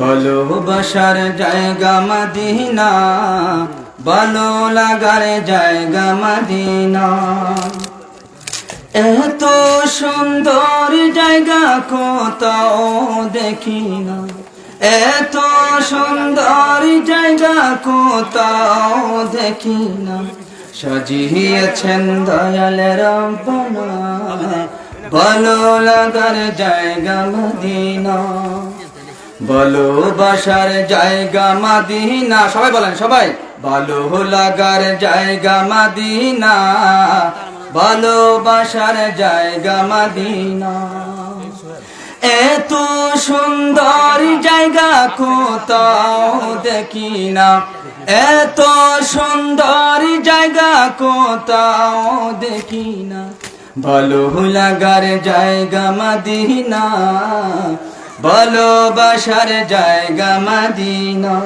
ভালোবাসার জায়গা মদিনা ভালো লাগার জায়গা মদিনা। এত সুন্দর জায়গা কোথাও দেখি না। এত সুন্দর জায়গা কোথাও দেখি না। সাজিয়েছেন দয়াল রব্বানা ভালো লাগার জায়গা মদিনা। ভালোবাসার জায়গা মাদিনা। সবাই বলেন, সবাই। ভালো লাগার জায়গা মাদিনা। ভালোবাসার জায়গা মাদিনা। এত সুন্দর জায়গা কোথাও দেখি না এত সুন্দর জায়গা কোথাও দেখি না ভালো লাগার জায়গা মাদিনা। ভালোবাসার জায়গা মাদিনা।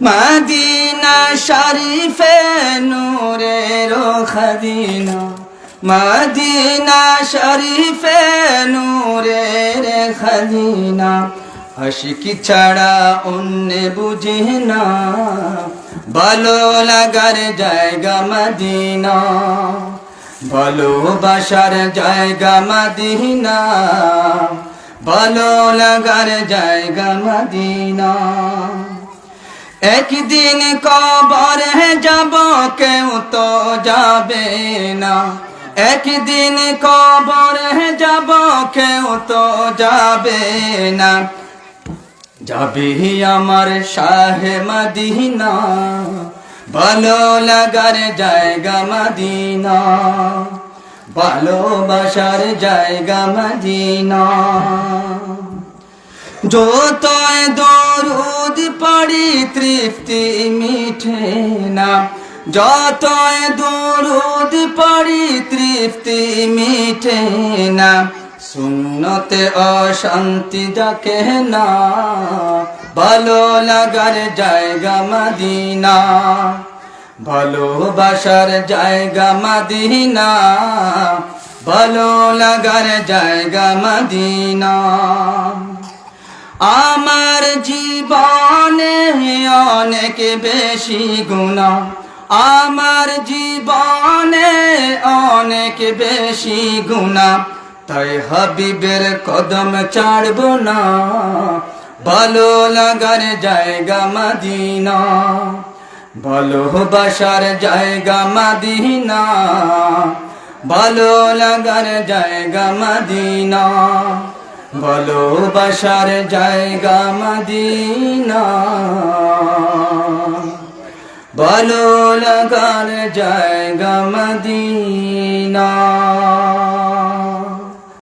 মাদিনা শরীফে নূরের খাদিনা। মাদিনা শরীফে নূরের খাদিনা। হাসিকি ছাড়া অন্য বুঝে না ভালো লাগার জায়গা মদিনা। ভালোবাসার জায়গা মদিনা ভালো লাগার জায়গা মদিনা। একদিন কবর যাব, কেউ তো যাবে না। একদিন কবর যাব, কেউ তো যাবে না। যাবে আমার শাহে মদিনা। ভালো লাগার জায়গা মদিনা। ভালোবাসার জায়গা মদিনা। যতই দরুদ পড়ি, তৃপ্তি মিঠে না। যতই দরুদ পড়ি, তৃপ্তি মিঠে না। সুন্নতে অশান্তি যাকে না, ভালো লাগার জায়গা মদিনা। ভালোবাসার জায়গা মদিনা, ভালো লাগার জায়গা মদিনা। আমার জীবনে অনেক বেশি গুণা, আমার জীবনে অনেক বেশি গুণা। তাই হাবিবের কদম ছাড়ব না। ভালো লাগার জায়গা মদিনা। ভালোবাসার জায়গা মাদিনা। ভালো লাগার জায়গা মদিনা। ভালোবাসার জায়গা মদিনা। ভালো লাগার জায়গা মদিনা।